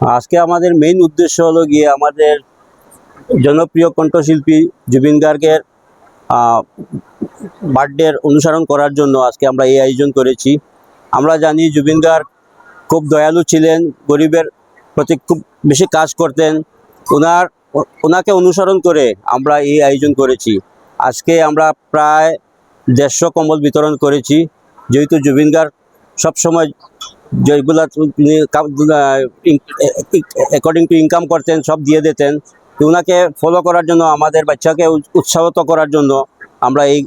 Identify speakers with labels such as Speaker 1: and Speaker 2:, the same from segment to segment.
Speaker 1: আজকে আমাদের মেইন উদ্দেশ্য হলো গিয়ে আমাদের জনপ্রিয় কণ্ঠশিল্পী জুবিন গার্গের বার্থডের অনুসরণ করার জন্য আজকে আমরা এই আয়োজন করেছি। আমরা জানি জুবিন গার্গ খুব দয়ালু ছিলেন, গরিবের প্রতি খুব বেশি কাজ করতেন। ওনার ওনাকে অনুসরণ করে আমরা এই আয়োজন করেছি। আজকে আমরা প্রায় দেড়শো কম্বল বিতরণ করেছি। যেহেতু জুবিন গার্গ সবসময় যেগুলা অ্যাকর্ডিং টু ইনকাম করতেন, সব দিয়ে দিতেন। ওনাকে ফলো করার জন্য, আমাদের বাচ্চাকে উৎ- উৎসাহিত করার জন্য আমরা এই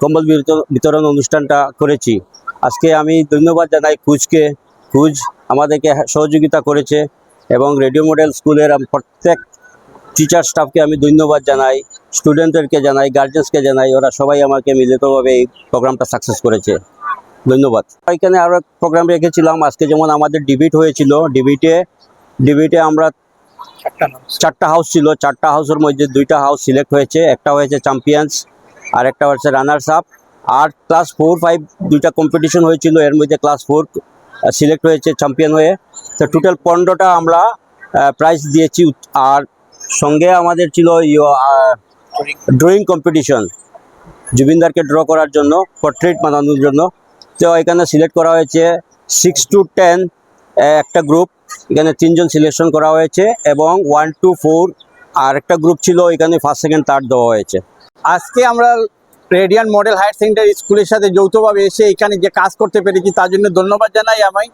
Speaker 1: কম্বল বিতর- বিতরণ অনুষ্ঠানটা করেছি। আজকে আমি ধন্যবাদ জানাই খুজকে খুজ আমাদেরকে সহযোগিতা করেছে এবং রেডিও মডেল স্কুলের প্রত্যেক টিচার স্টাফকে আমি ধন্যবাদ জানাই স্টুডেন্টদেরকে জানাই গার্জেন্সকে জানাই, ওরা সবাই আমাকে মিলিতভাবে এই প্রোগ্রামটা সাকসেস করেছে। ধন্যবাদ। এখানে আরও প্রোগ্রাম রেখেছিলাম আজকে যেমন আমাদের ডিবিট হয়েছিল ডিবিটে ডিবিটে আমরা চারটা হাউস ছিল। চারটা হাউসের মধ্যে দুইটা হাউস সিলেক্ট হয়েছে একটা হয়েছে চ্যাম্পিয়ন্স আর একটা হয়েছে রানার্স আপ আর ক্লাস ফোর ফাইভ দুইটা কম্পিটিশন হয়েছিল এর মধ্যে ক্লাস ফোর সিলেক্ট হয়েছে চ্যাম্পিয়ন হয়ে। তো টোটাল পনেরোটা আমরা প্রাইজ দিয়েছি আর সঙ্গে আমাদের ছিল ড্রয়িং কম্পিটিশন জুবিনদারকে ড্র করার জন্য পোর্ট্রেট বানানোর জন্য। তো এখানে সিলেক্ট করা হয়েছে সিক্স টু টেন একটা গ্রুপ এখানে তিনজন সিলেকশন করা হয়েছে এবং ওয়ান টু ফোর আর একটা গ্রুপ ছিল, এখানে ফার্স্ট সেকেন্ড থার্ড দেওয়া হয়েছে।
Speaker 2: আজকে আমরা রেডিয়ান মডেল হায়ার সেকেন্ডারি স্কুলের সাথে যৌথভাবে এসে এখানে যে কাজ করতে পেরেছি, তার জন্য ধন্যবাদ জানাই আমি।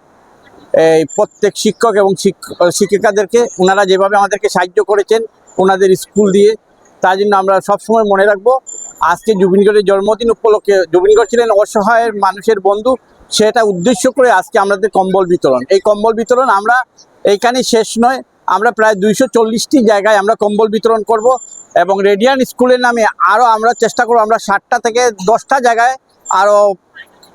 Speaker 2: এই প্রত্যেক শিক্ষক এবং শিক- শিক্ষিকাদেরকে, ওনারা যেভাবে আমাদেরকে সাহায্য করেছেন ওনাদের স্কুল দিয়ে, তার জন্য আমরা সবসময় মনে রাখব। আজকে জুবিনগড়ের জন্মদিন উপলক্ষে, জুবিনগড় ছিলেন অসহায়ের মানুষের বন্ধু, সেটা উদ্দেশ্য করে আজকে আমাদের কম্বল বিতরণ। এই কম্বল বিতরণ আমরা এইখানে শেষ নয়, আমরা প্রায় দুইশো চল্লিশটি জায়গায় আমরা কম্বল বিতরণ করব এবং রেডিয়ান স্কুলের নামে আরও আমরা চেষ্টা করব, আমরা ষাটটা থেকে দশটা জায়গায় আরও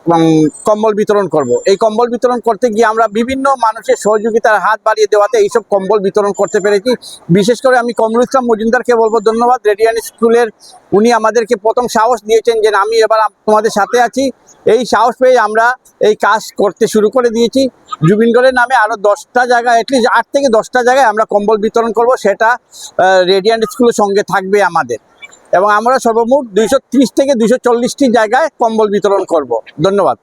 Speaker 2: উম, কম্বল বিতরণ করব। এই কম্বল বিতরণ করতে গিয়ে আমরা বিভিন্ন মানুষের সহযোগিতার হাত বাড়িয়ে দেওয়াতে এইসব কম্বল বিতরণ করতে পেরেছি। বিশেষ করে আমি কমরুল ইসলাম মজুমদারকে বলব ধন্যবাদ। রেডিয়ান স্কুলের উনি আমাদেরকে প্রথম সাহস দিয়েছেন যে আমি এবার তোমাদের সাথে আছি। এই সাহস পেয়ে আমরা এই কাজ করতে শুরু করে দিয়েছি। জুবিনগড়ের নামে আরও দশটা জায়গায় অ্যাটলিস্ট আট থেকে দশটা জায়গায় আমরা কম্বল বিতরণ করব। সেটা রেডিয়ান স্কুলের সঙ্গে থাকবে আমাদের। এবং আমরা সর্বমোট দুইশো ত্রিশ থেকে দুইশো জায়গায় কম্বল বিতরণ করব। ধন্যবাদ।